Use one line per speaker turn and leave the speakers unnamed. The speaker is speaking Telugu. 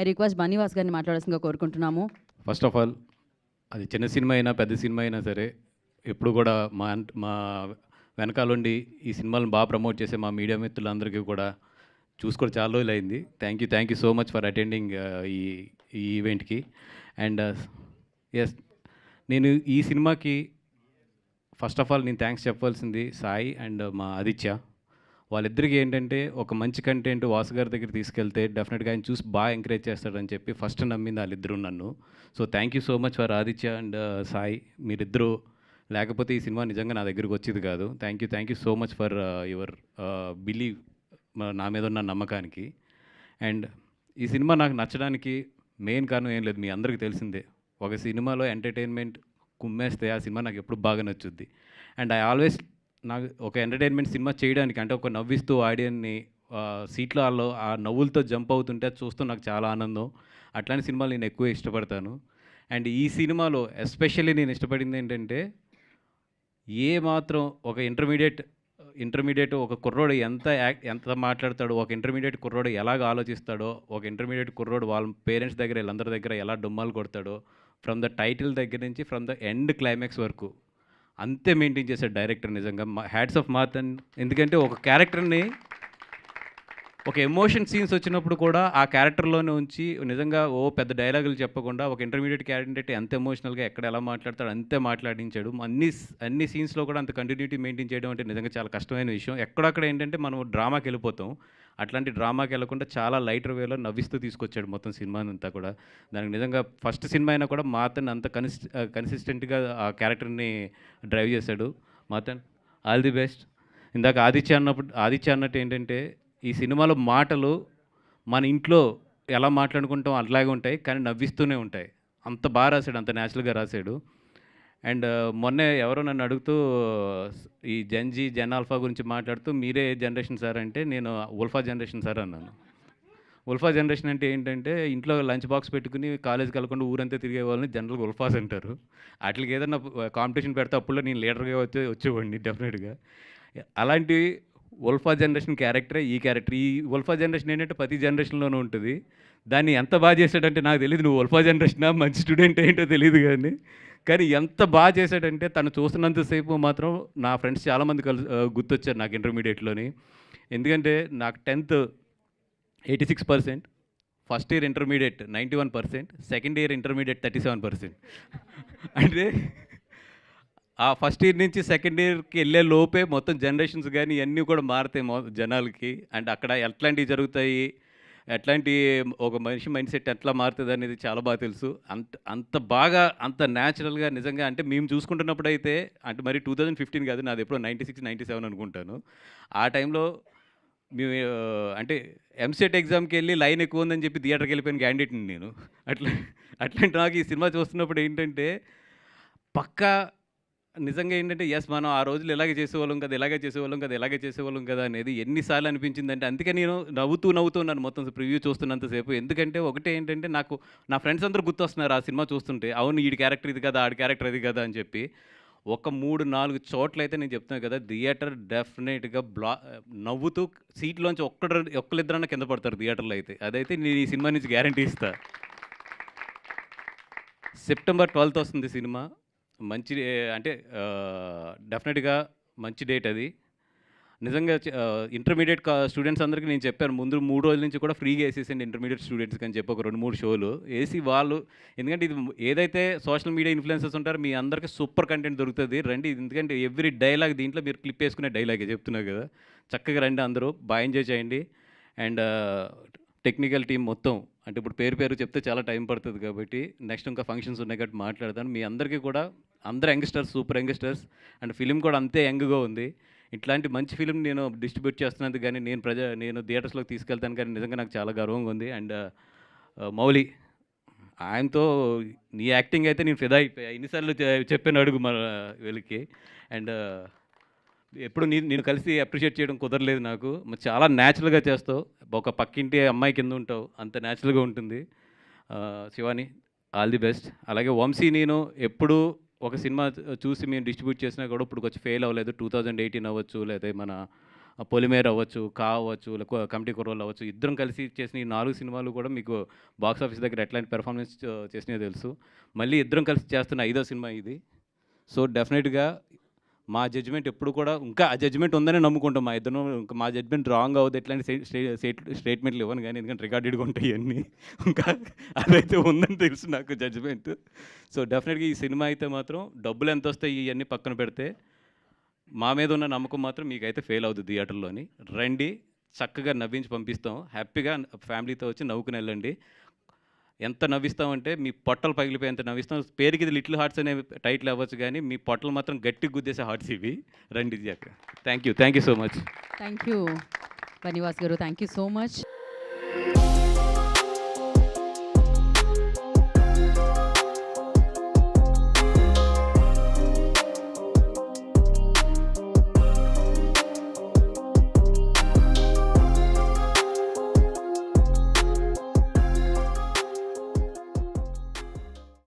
ఐ రిక్వెస్ట్ బన్నీవాస్ గారిని మాట్లాడాల్సిందిగా కోరుకుంటున్నాము.
ఫస్ట్ ఆఫ్ ఆల్ అది చిన్న సినిమా అయినా పెద్ద సినిమా అయినా సరే ఎప్పుడు కూడా మా మా వెనకాలండి ఈ సినిమాలను బాగా ప్రమోట్ చేసే మా మీడియా మిత్రులందరికీ కూడా చూసుకోవడం చాలా రోజులు అయింది. Thank you thank you so much for attending ఈ ఈ ఈవెంట్కి అండ్ ఎస్ నేను ఈ సినిమాకి ఫస్ట్ ఆఫ్ ఆల్ నేను థ్యాంక్స్ చెప్పాల్సింది సాయి అండ్ uh, మా ఆదిత్య. వాళ్ళిద్దరికి ఏంటంటే ఒక మంచి కంటెంట్ వాసు గారి దగ్గర తీసుకెళ్తే డెఫినెట్గా ఆయన చూసి బాగా ఎంకరేజ్ చేస్తాడని చెప్పి ఫస్ట్ నమ్మింది వాళ్ళిద్దరూ నన్ను. So thank you so much for Aditya and uh, Sai మీరిద్దరూ. లేకపోతే ఈ సినిమా నిజంగా నా దగ్గరికి వచ్చేది కాదు. Thank you thank you so much for your believe నా మీద ఉన్న నమ్మకానికి. అండ్ ఈ సినిమా నాకు నచ్చడానికి మెయిన్ కారణం ఏం లేదు. మీ అందరికీ తెలిసిందే. ఒక సినిమాలో ఎంటర్టైన్మెంట్ కుమ్మేస్తే ఆ సినిమా నాకు ఎప్పుడు బాగా నచ్చుద్ది. అండ్ ఐ ఆల్వేస్ నాకు ఒక ఎంటర్టైన్మెంట్ సినిమా చేయడానికి అంటే ఒక నవ్విస్తూ ఆడియన్ని సీట్లో వాళ్ళు ఆ నవ్వులతో జంప్ అవుతుంటే అది చూస్తూ నాకు చాలా ఆనందం. అట్లాంటి సినిమాలు నేను ఎక్కువ ఇష్టపడతాను. అండ్ ఈ సినిమాలో ఎస్పెషల్లీ నేను ఇష్టపడింది ఏంటంటే ఏ మాత్రం ఒక ఇంటర్మీడియట్ ఇంటర్మీడియట్ ఒక కుర్రోడు ఎంత యాక్ట్ ఎంత మాట్లాడతాడో ఒక ఇంటర్మీడియట్ కుర్రోడు ఎలాగ ఆలోచిస్తాడో ఒక ఇంటర్మీడియట్ కుర్రోడు వాళ్ళ పేరెంట్స్ దగ్గర వీళ్ళందరి దగ్గర ఎలా డుమ్మాలు కొడతాడో ఫ్రమ్ ద టైటిల్ దగ్గర నుంచి ఫ్రమ్ ద ఎండ్ క్లైమాక్స్ వరకు అంతే మెయింటైన్ చేశాడు డైరెక్టర్ నిజంగా. హ్యాడ్స్ ఆఫ్ మాతన్. ఎందుకంటే ఒక క్యారెక్టర్ని ఒక ఎమోషన్ సీన్స్ వచ్చినప్పుడు కూడా ఆ క్యారెక్టర్లోనే ఉంచి నిజంగా ఓ పెద్ద డైలాగులు చెప్పకుండా ఒక ఇంటర్మీడియట్ క్యాండిడేట్ ఎంత ఎమోషనల్గా ఎక్కడ ఎలా మాట్లాడతాడో అంతే మాట్లాడించాడు. అన్ని అన్ని సీన్స్లో కూడా అంత కంటిన్యూటీ మెయింటైన్ చేయడం అంటే నిజంగా చాలా కష్టమైన విషయం. ఎక్కడక్కడ ఏంటంటే మనం డ్రామాకి వెళ్ళిపోతాం. అట్లాంటి డ్రామాకి వెళ్ళకుండా చాలా లైటర్ వేలో నవ్విస్తూ తీసుకొచ్చాడు మొత్తం సినిమా అంతా కూడా. దానికి నిజంగా ఫస్ట్ సినిమా అయినా కూడా మాతన్ అంత కన్సిస్ట్ కన్సిస్టెంట్గా ఆ క్యారెక్టర్ని డ్రైవ్ చేశాడు. మాతన్ ఆల్ ది బెస్ట్ ఇందాక ఆదిత్య అన్నప్పుడు ఆదిత్య అన్నట్టు ఏంటంటే ఈ సినిమాలో మాటలు మన ఇంట్లో ఎలా మాట్లాడుకుంటాం అట్లాగే ఉంటాయి కానీ నవ్విస్తూనే ఉంటాయి. అంత బాగా రాశాడు అంత న్యాచురల్గా రాశాడు. అండ్ మొన్నే ఎవరో నన్ను అడుగుతూ ఈ జెన్జీ జెన్ ఆల్ఫా గురించి మాట్లాడుతూ మీరే జనరేషన్ సార్ అంటే నేను ఉల్ఫా జనరేషన్ సార్ అన్నాను. ఉల్ఫా జనరేషన్ అంటే ఏంటంటే ఇంట్లో లంచ్ బాక్స్ పెట్టుకుని కాలేజ్కి వెళ్ళకుండా ఊరంతా తిరిగే వాళ్ళని జనరల్గా ఉల్ఫాస్ అంటారు. వాటికి ఏదైనా కాంపిటీషన్ పెడితే అప్పుడు నేను లీడర్గా వచ్చే వచ్చేవాడిని డెఫినెట్గా అలాంటి ఉల్ఫా జనరేషన్ క్యారెక్టరే ఈ క్యారెక్టర్. ఈ ఉల్ఫా జనరేషన్ ఏంటంటే ప్రతి జనరేషన్లోనూ ఉంటుంది. దాన్ని ఎంత బాగా చేశాడంటే నాకు తెలియదు నువ్వు ఉల్ఫా జనరేషనా? మంచి స్టూడెంట్ ఏంటో తెలియదు కానీ. కానీ ఎంత బాగా చేశాడంటే తను చూస్తున్నంతసేపు మాత్రం నా ఫ్రెండ్స్ చాలామంది కలు గుర్తొచ్చారు నాకు ఇంటర్మీడియట్లోని. ఎందుకంటే నాకు tenth eighty six percent first year intermediate ninety one percent second year intermediate thirty seven percent. అంటే ఆ ఫస్ట్ ఇయర్ నుంచి సెకండ్ ఇయర్కి వెళ్ళే లోపే మొత్తం జనరేషన్స్ కానీ ఇవన్నీ కూడా మారుతాయి మొ జనాలకి. అండ్ అక్కడ ఎట్లాంటివి జరుగుతాయి ఎట్లాంటి ఒక మనిషి మైండ్ సెట్ ఎట్లా మారుతుంది అనేది చాలా బాగా తెలుసు. అంత అంత బాగా అంత న్యాచురల్గా నిజంగా అంటే మేము చూసుకుంటున్నప్పుడు అయితే అంటే మరి టూ థౌజండ్ ఫిఫ్టీన్ కాదు నాది ఎప్పుడో నైంటీ సిక్స్ నైంటీ సెవెన్ అనుకుంటాను. ఆ టైంలో మేము అంటే ఎంసెట్ ఎగ్జామ్కి వెళ్ళి లైన్ ఎక్కువ ఉందని చెప్పి థియేటర్కి వెళ్ళిపోయిన క్యాండిడేట్ని నేను. అట్లా అట్లాంటి నాకు ఈ సినిమా చూస్తున్నప్పుడు ఏంటంటే పక్కా నిజంగా ఏంటంటే ఎస్ మనం ఆ రోజులు ఇలాగే చేసేవాళ్ళం కదా ఇలాగే చేసేవాళ్ళం కదా ఇలాగే చేసేవాళ్ళం కదా అనేది ఎన్నిసార్లు అనిపించిందంటే అందుకే నేను నవ్వుతూ నవ్వుతూ ఉన్నాను మొత్తం ప్రివ్యూ చూస్తున్నంతసేపు ఎందుకంటే ఒకటే ఏంటంటే నాకు నా ఫ్రెండ్స్ అందరూ గుర్తొస్తున్నారు ఆ సినిమా చూస్తుంటే అవును ఈడి క్యారెక్టర్ ఇది కదా ఆడి క్యారెక్టర్ ఇది కదా అని చెప్పి. ఒక మూడు నాలుగు చోట్ల అయితే నేను చెప్తున్నాను కదా థియేటర్ డెఫినెట్గా బ్లా నవ్వుతూ సీట్లోంచి ఒక్కడ ఒక్కరిద్దరన్నా కింద పడతారు థియేటర్లో అయితే. అదైతే నేను ఈ సినిమా నుంచి గ్యారంటీ ఇస్తా. సెప్టెంబర్ ట్వెల్త్ వస్తుంది సినిమా. మంచి అంటే డెఫినెట్గా మంచి డేట్ అది. నిజంగా ఇంటర్మీడియట్ స్టూడెంట్స్ అందరికీ నేను చెప్పాను ముందు మూడు రోజుల నుంచి కూడా ఫ్రీగా వేసేసండి ఇంటర్మీడియట్ స్టూడెంట్స్కి అని చెప్పి ఒక రెండు మూడు షోలు వేసి వాళ్ళు ఎందుకంటే ఇది ఏదైతే సోషల్ మీడియా ఇన్ఫ్లుయెన్సెస్ ఉంటారో మీ అందరికీ సూపర్ కంటెంట్ దొరుకుతుంది. రండి ఎందుకంటే ఎవ్రీ డైలాగ్ దీంట్లో మీరు క్లిప్ వేసుకునే డైలాగే చెప్తున్నారు కదా. చక్కగా రండి అందరూ బాగా ఎంజాయ్ చేయండి. అండ్ టెక్నికల్ టీం మొత్తం అంటే ఇప్పుడు పేరు పేరు చెప్తే చాలా టైం పడుతుంది కాబట్టి నెక్స్ట్ ఇంకా ఫంక్షన్స్ ఉన్నాయి కాబట్టి మాట్లాడతాను. మీ అందరికీ కూడా అందరు youngsters super youngsters and film కూడా అంతే యంగ్గా ఉంది. ఇట్లాంటి మంచి ఫిలిం నేను డిస్ట్రిబ్యూట్ చేస్తున్నది కానీ నేను ప్రజ నేను థియేటర్స్లోకి తీసుకెళ్తాను కానీ నిజంగా నాకు చాలా గర్వంగా ఉంది. అండ్ మౌలి ఆయనతో నీ యాక్టింగ్ అయితే నేను ఫిదా అయిపోయా. ఎన్నిసార్లు చెప్పాను అడుగు మన వీళ్ళకి. అండ్ ఎప్పుడు నేను నేను కలిసి అప్రిషియేట్ చేయడం కుదరలేదు నాకు. చాలా న్యాచురల్గా చేస్తావు. ఒక పక్కింటి అమ్మాయి కింద ఉంటావు. అంత న్యాచురల్గా ఉంటుంది. Shivani all the best. అలాగే వంశీ నేను ఎప్పుడు ఒక సినిమా చూసి మేము డిస్ట్రిబ్యూట్ చేసినా కూడా ఇప్పుడు కొంచెం ఫెయిల్ అవ్వలేదు. టూ థౌజండ్ ఎయిటీన్ అవ్వచ్చు లేదా మన పొలిమేర్ పొలిమేర అవ్వచ్చు కా అవ్వచ్చు లేకపోతే కమిటీ కుర్రోలు అవ్వచ్చు. ఇద్దరం కలిసి చేసిన ఈ నాలుగు సినిమాలు కూడా మీకు బాక్స్ ఆఫీస్ దగ్గర ఎట్లాంటి పెర్ఫార్మెన్స్ చేసినాయో తెలుసు. మళ్ళీ ఇద్దరం కలిసి చేస్తున్న ఐదో సినిమా ఇది. సో డెఫినెట్గా మా జడ్జిమెంట్ ఎప్పుడు కూడా ఇంకా ఆ జడ్జిమెంట్ ఉందని నమ్ముకుంటాం. మా ఇద్దరు ఇంకా మా జడ్జిమెంట్ రాంగ్ అవ్వదు ఎట్లాంటి స్టేట్మెంట్లు ఇవ్వను కానీ ఎందుకంటే రికార్డెడ్గా ఉంటాయి అన్నీ ఇంకా అదైతే ఉందని తెలుసు నాకు జడ్జిమెంట్ సో డెఫినెట్గా ఈ సినిమా అయితే మాత్రం డబ్బులు ఎంత వస్తాయి ఇవన్నీ పక్కన పెడితే మా మీద ఉన్న నమ్మకం మాత్రం మీకైతే ఫెయిల్ అవుతుంది థియేటర్లోని రండి చక్కగా నవ్వించి పంపిస్తాం. హ్యాపీగా ఫ్యామిలీతో వచ్చి నవ్వుకుని వెళ్ళండి. ఎంత నవ్విస్తామంటే మీ పొట్టలు పగిలిపోయి ఎంత నవ్విస్తాం. పేరుకి ఇది లిటిల్ హార్ట్స్ అనే టైటిల్ అవ్వచ్చు కానీ మీ పొట్టలు మాత్రం గట్టి గుద్దేసే హార్ట్స్ ఇవి. రండి thank you thank you so much
thank you Bunny Vas గారు థ్యాంక్ యూ సో మచ్